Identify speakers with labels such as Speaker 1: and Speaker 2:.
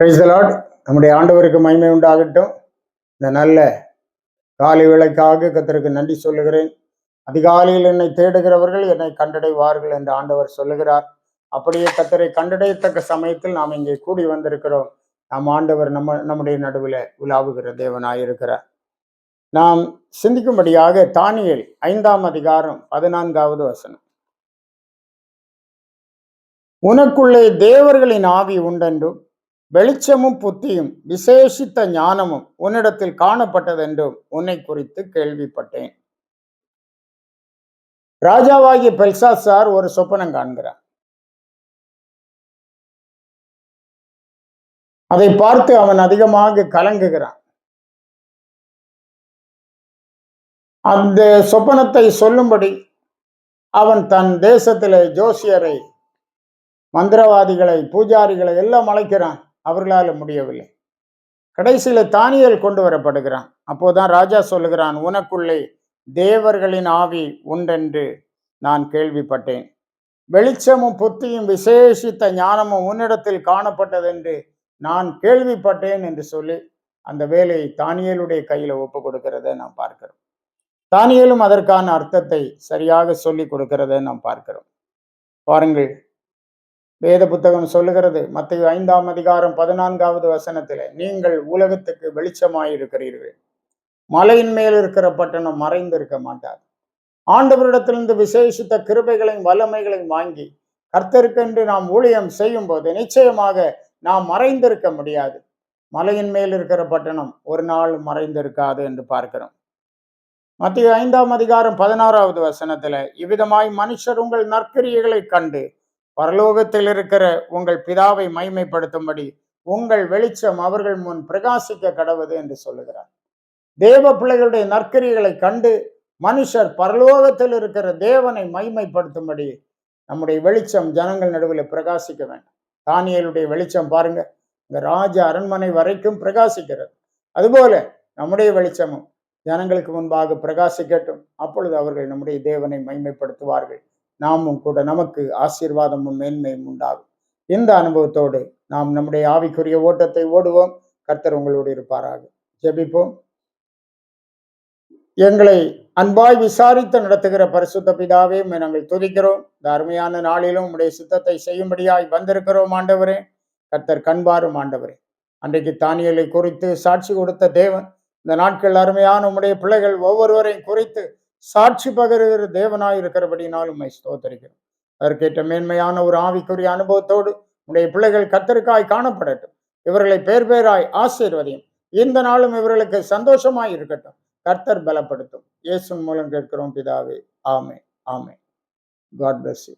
Speaker 1: நம்முடைய ஆண்டவருக்கு மகிமை உண்டாகட்டும். இந்த நல்ல காலை விளக்காக கத்தருக்கு நன்றி சொல்லுகிறேன். அதிகாலையில் என்னை தேடுகிறவர்கள் என்னை கண்டடைவார்கள் என்று ஆண்டவர் சொல்லுகிறார். அப்படியே கத்தரை கண்டடையத்தக்க சமயத்தில் நாம் இங்கே கூடி வந்திருக்கிறோம். நாம் ஆண்டவர் நம்ம நம்முடைய நடுவில் உலாவுகிற தேவனாயிருக்கிறார். நாம் சிந்திக்கும்படியாக தானியல் ஐந்தாம் அதிகாரம் பதினான்காவது வசனம். உனக்குள்ளே தேவர்களின் ஆவி உண்டென்றும் வெளிச்சமும் புத்தியும் விசேஷித்த ஞானமும் உன்னிடத்தில் காணப்பட்டதென்றும் உன்னை குறித்து கேள்விப்பட்டேன். ராஜாவாகிய பெல்சாசார் ஒரு சொப்பனம் காண்கிறார். அதை பார்த்து அவன் அதிகமாக கலங்குகிறான். அந்த சொப்பனத்தை சொல்லும்படி அவன் தன் தேசத்திலே ஜோசியரை மந்திரவாதிகளை பூஜாரிகளை எல்லாம் அழைக்கிறான். அவர்களால் முடியவில்லை. கடைசியில தானியல் கொண்டு வரப்படுகிறான். அப்போதான் ராஜா சொல்லுகிறான் உனக்குள்ளே தேவர்களின் ஆவி உண்டென்று நான் கேள்விப்பட்டேன். வெளிச்சமும் புத்தியும் விசேஷித்த ஞானமும் உன்னிடத்தில் காணப்பட்டதென்று நான் கேள்விப்பட்டேன் என்று சொல்லி அந்த வேலையை தானியலுடைய கையில ஒப்பு கொடுக்கிறத நாம் பார்க்கிறோம். தானியலும் அதற்கான அர்த்தத்தை சரியாக சொல்லி கொடுக்கிறத நாம் பார்க்கிறோம். பாருங்கள் வேத புத்தகம் சொல்லுகிறது. மத்திய ஐந்தாம் அதிகாரம் பதினான்காவது வசனத்துல நீங்கள் உலகத்துக்கு வெளிச்சமாயிருக்கிறீர்கள். மலையின் மேல் இருக்கிற பட்டணம் மறைந்திருக்க மாட்டார். ஆண்டவரிடத்திலிருந்து விசேஷித்த கிருபைகளையும் வல்லமைகளையும் வாங்கி கர்த்தருக்கென்று நாம் ஊழியம் செய்யும் போது நிச்சயமாக நாம் மறைந்திருக்க முடியாது. மலையின் மேல் இருக்கிற பட்டணம் ஒரு நாள் மறைந்திருக்காது என்று பார்க்கிறோம். மத்திய ஐந்தாம் அதிகாரம் பதினாறாவது வசனத்துல இவ்விதமாய் மனுஷர் உங்கள் நற்கிரியைகளை கண்டு பரலோகத்தில் இருக்கிற உங்கள் பிதாவை மைமைப்படுத்தும்படி உங்கள் வெளிச்சம் அவர்கள் முன் பிரகாசிக்க கடவுது என்று சொல்லுகிறார். தேவ பிள்ளைகளுடைய நற்கரிகளை கண்டு மனுஷர் பரலோகத்தில் இருக்கிற தேவனை மைமைப்படுத்தும்படி நம்முடைய வெளிச்சம் ஜனங்கள் நடுவில் பிரகாசிக்க வேண்டும். தானியலுடைய வெளிச்சம் பாருங்க இந்த ராஜ அரண்மனை வரைக்கும் பிரகாசிக்கிறது. அதுபோல நம்முடைய வெளிச்சமும் ஜனங்களுக்கு முன்பாக பிரகாசிக்கட்டும். அப்பொழுது அவர்கள் நம்முடைய தேவனை மைமைப்படுத்துவார்கள் நாமும் கூட நமக்கு ஆசீர்வாதமும் மேன்மையும் உண்டாகும். இந்த அனுபவத்தோடு நாம் நம்முடைய ஆவிக்குரிய ஓட்டத்தை ஓடுவோம். கர்த்தர் உங்களோடு இருப்பாராக. ஜெபிப்போம். எங்களை அன்பாய் விசாரித்து நடத்துகிற பரிசுத்த பிதாவே நாங்கள் துதிக்கிறோம். இந்த அருமையான நாளிலும் உடைய சித்தத்தை செய்யும்படியாய் வந்திருக்கிறோம் ஆண்டவரே. கர்த்தர் கண்பாரும் ஆண்டவரே. அன்றைக்கு தானியலை குறித்து சாட்சி கொடுத்த தேவன் இந்த நாட்கள் அருமையான உடைய பிள்ளைகள் ஒவ்வொருவரையும் குறித்து சாட்சி பகருகிற தேவனாய் இருக்கிறபடினால் உண்மை ஸ்தோத்தரிக்கிறோம். அதற்கேற்ற மேன்மையான ஒரு ஆவிக்குரிய அனுபவத்தோடு உடைய பிள்ளைகள் கத்தருக்காய் காணப்படட்டும். இவர்களை பேர் பேராய் ஆசீர்வதியும். இந்த நாளும் இவர்களுக்கு சந்தோஷமாய் இருக்கட்டும். கர்த்தர் பலப்படுத்தும். இயேசு மூலம் கேட்கிறோம் பிதாவே. ஆமே ஆமே காட் பிளஸ் யூ